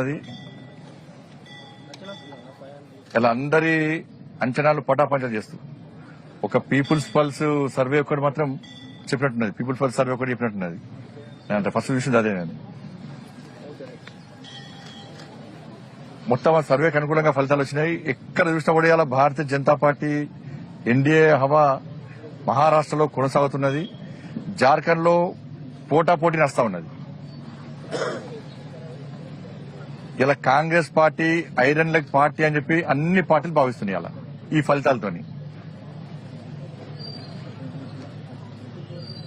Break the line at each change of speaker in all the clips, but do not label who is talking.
అది. ఇలా అందరి అంచనాలు పటాపంచలు చేస్తూ. ఒక పీపుల్స్ పల్స్ సర్వే ఒకటి మాత్రం చెప్పినట్టున్నది. పీపుల్స్ పల్స్ సర్వే ఒకటి చెప్పినట్టున్నది. అంటే ఫస్ట్ చూసింది అదే నేను. మొత్తం ఆ సర్వేకి అనుకూలంగా ఫలితాలు వచ్చినాయి. ఎక్కడ చూసినా కూడా ఇలా భారతీయ జనతా పార్టీ ఎన్డీఏ హవా మహారాష్ట్రలో కొనసాగుతున్నది. జార్ఖండ్లో పోటాపోటీ నడుస్తా ఉన్నది. ఇలా Congress party iron leg party అని చెప్పి అన్ని పార్టీలు భావిస్తున్నాయి అలా ఈ ఫలితాలతోని.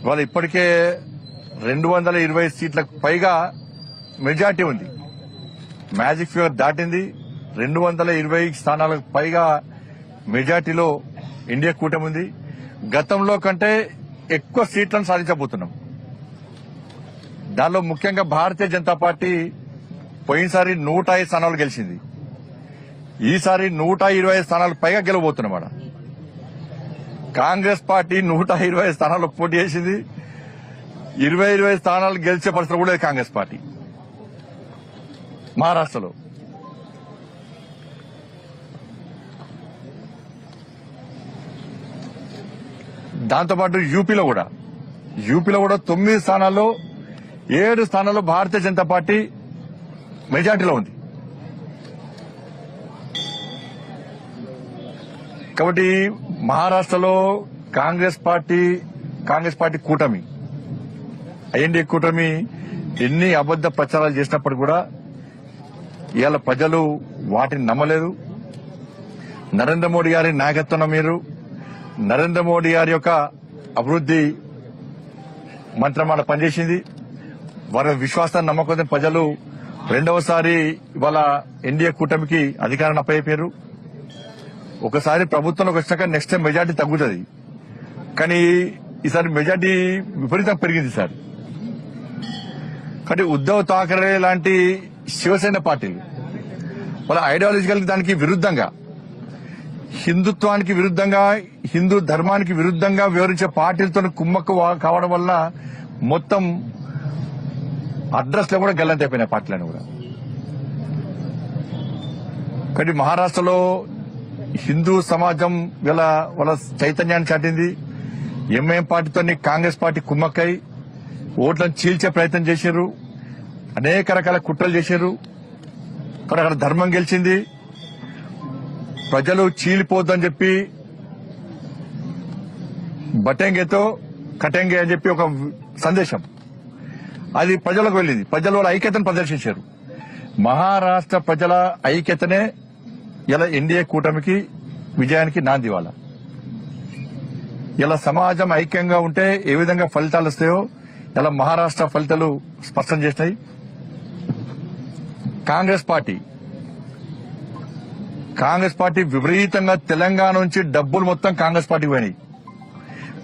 వాళ్ళు ఇప్పటికే రెండు వందల ఇరవై సీట్లకు పైగా మెజార్టీ ఉంది. మ్యాజిక్ ఫిగర్ దాటింది. రెండు వందల ఇరవై స్థానాలకు పైగా మెజార్టీలో ఇండియా కూటమి ఉంది. గతంలో కంటే ఎక్కువ సీట్లను సాధించబోతున్నాం. దానిలో ముఖ్యంగా భారతీయ జనతా పార్టీ పోయినసారి నూట ఐదు స్థానాలు గెలిచింది. ఈసారి నూట ఇరవై ఐదు స్థానాలు పైగా గెలవబోతున్నమాట కాంగ్రెస్ పార్టీ నూట ఇరవై స్థానాలకు స్థానాల్లో పోటీ చేసింది. ఇరవై ఇరవై స్థానాలు గెలిచే పరిస్థితి కూడా లేదు కాంగ్రెస్ పార్టీ. మహారాష్ట్రలో. దాంతోపాటు యూపీలో కూడా. యూపీలో కూడా తొమ్మిది స్థానాల్లో ఏడు స్థానాల్లో భారతీయ జనతా పార్టీ మెజార్టీలో ఉంది. కాబట్టి మహారాష్ట్రలో కాంగ్రెస్ పార్టీ కాంగ్రెస్ పార్టీ కూటమి ఐఎన్డీ కూటమి ఎన్ని అబద్ద ప్రచారాలు చేసినప్పుడు కూడా ఇవాళ ప్రజలు వాటిని నమ్మలేదు. నరేంద్ర మోడీ గారి నాయకత్వం మీరు నరేంద్ర మోడీ గారి యొక్క అభివృద్ది మంత్రమాల పనిచేసింది. వారి విశ్వాసాన్ని నమ్మకం ప్రజలు రెండవసారి ఇవాళ ఎన్డీఏ కూటమికి అధికారాన్ని అప్పయ్యారు ఒకసారి ప్రభుత్వంలోకి వచ్చాక నెక్స్ట్ టైం మెజార్టీ తగ్గుతుంది. కానీ ఈసారి మెజార్టీ విపరీతంగా పెరిగింది సార్. కానీ ఉద్దవ్ థాకరే లాంటి శివసేన పార్టీలు వాళ్ళ ఐడియాలజికల్ దానికి విరుద్ధంగా హిందుత్వానికి విరుద్ధంగా హిందూ ధర్మానికి విరుద్ధంగా వివరించే పార్టీలతో కుమ్మక్కు కావడం వల్ల మొత్తం అడ్రస్లో కూడా గల్లంత అయిపోయినాయి పార్టీలను కూడా. కానీ మహారాష్ట్రలో హిందూ సమాజం ఇలా వాళ్ళ చైతన్యాన్ని చాటింది. ఎంఐఎం పార్టీతో కాంగ్రెస్ పార్టీ కుమ్మక్కై ఓట్లను చీల్చే ప్రయత్నం చేశారు. అనేక రకాల కుట్రలు చేశారు. కానీ అక్కడ ధర్మం గెలిచింది. ప్రజలు చీలిపోద్దని చెప్పి బటెంగేతో కటెంగే అని చెప్పి ఒక సందేశం. అది ప్రజలకు వెళ్ళింది. ప్రజలు వాళ్ళ ఐక్యతను ప్రదర్శించారు. మహారాష్ట్ర ప్రజల ఐక్యతనే ఇలా ఎన్డీఏ కూటమికి విజయానికి నాంది వాళ్ళ ఇలా సమాజం ఐక్యంగా ఉంటే ఏ విధంగా ఫలితాలు వస్తాయో ఇలా మహారాష్ట్ర ఫలితాలు స్పష్టం చేసినాయి. కాంగ్రెస్ పార్టీ. కాంగ్రెస్ పార్టీ విపరీతంగా తెలంగాణ నుంచి డబ్బులు మొత్తం కాంగ్రెస్ పార్టీకి పోయినాయి.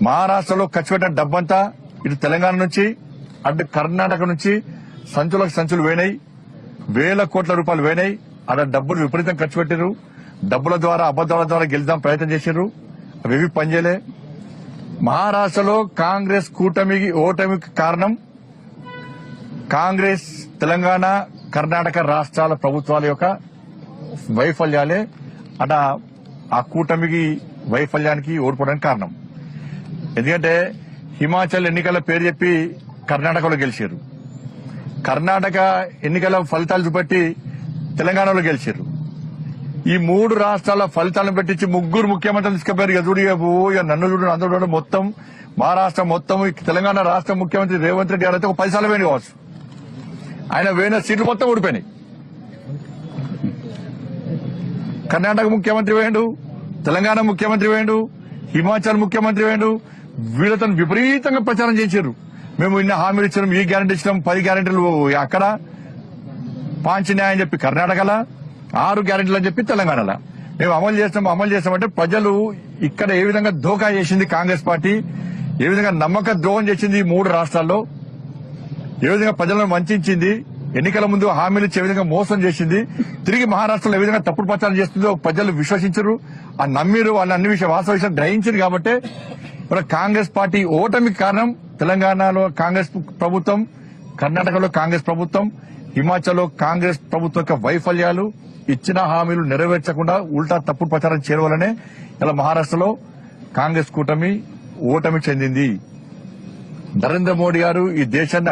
మహారాష్ట్రలో ఖర్చు పెట్టిన డబ్బంతా ఇటు తెలంగాణ నుంచి అంటే కర్ణాటక నుంచి సంచులకు సంచులు వేనాయి వేల కోట్ల రూపాయలు వేనాయి అక్కడ డబ్బులు విపరీతం ఖర్చు పెట్టారు డబ్బుల ద్వారా అబద్దాల ద్వారా గెలుద్దాం ప్రయత్నం చేశారు అవి పనిచేయలే మహారాష్ట్రలో కాంగ్రెస్ కూటమికి ఓటమికి కారణం కాంగ్రెస్ తెలంగాణ కర్ణాటక రాష్ట్రాల ప్రభుత్వాల యొక్క వైఫల్యాలే. అట ఆ కూటమికి వైఫల్యానికి ఓడిపోవడానికి కారణం. ఎందుకంటే హిమాచల్ ఎన్నికల పేరు చెప్పి కర్ణాటకలో గెలిచారు. కర్ణాటక ఎన్నికల ఫలితాలు బట్టి తెలంగాణలో గెలిచారు. ఈ మూడు రాష్ట్రాల ఫలితాలను పెట్టించి ముగ్గురు ముఖ్యమంత్రులు తీసుకుపోయారు ఎదురు నన్ను చూడు అందరూ చూడు మొత్తం మహారాష్ట్ర మొత్తం తెలంగాణ రాష్ట్ర ముఖ్యమంత్రి రేవంత్ రెడ్డి గారు అయితే ఒక పది సార్లు వేణి కావచ్చు. ఆయన వేయిన సీట్లు మొత్తం ఓడిపోయినాయి కర్ణాటక ముఖ్యమంత్రి వేయండు తెలంగాణ ముఖ్యమంత్రి వేయండు హిమాచల్ ముఖ్యమంత్రి వేయండు వీళ్ళతో విపరీతంగా ప్రచారం చేశారు. మేము ఇన్ని హామీలు ఇచ్చినాం ఈ గ్యారంటీ ఇచ్చినాం పది గ్యారంటీలు అక్కడ పాంచన్యాయం అని చెప్పి కర్ణాటకలో ఆరు గ్యారెంటీలు అని చెప్పి తెలంగాణలో. మేము అమలు చేస్తాం అమలు చేస్తామంటే ప్రజలు ఇక్కడ ఏ విధంగా దోకా చేసింది కాంగ్రెస్ పార్టీ ఏ విధంగా నమ్మక ద్రోహం చేసింది ఈ మూడు రాష్ట్రాల్లో ఏ విధంగా ప్రజలను వంచింది ఎన్నికల ముందు హామీలు ఇచ్చే విధంగా మోసం చేసింది తిరిగి మహారాష్ట్రలో ఏ విధంగా తప్పుడు ప్రచారం చేస్తుందో ప్రజలు విశ్వసించరు ఆ నమ్మిరు వాళ్ళ అన్ని విషయ వాస్తవ విషయాలు గ్రహించారు కాబట్టి కాంగ్రెస్ పార్టీ ఓటమికి కారణం తెలంగాణలో కాంగ్రెస్ ప్రభుత్వం కర్ణాటకలో కాంగ్రెస్ ప్రభుత్వం హిమాచల్లో కాంగ్రెస్ ప్రభుత్వం యొక్క వైఫల్యాలు ఇచ్చిన హామీలు నెరవేర్చకుండా ఉల్టా తప్పుడు ప్రచారం చేరవలనే ఇలా మహారాష్ట్రలో కాంగ్రెస్ కూటమి ఓటమి చెందింది. నరేంద్ర మోడీ గారు ఈ దేశాన్ని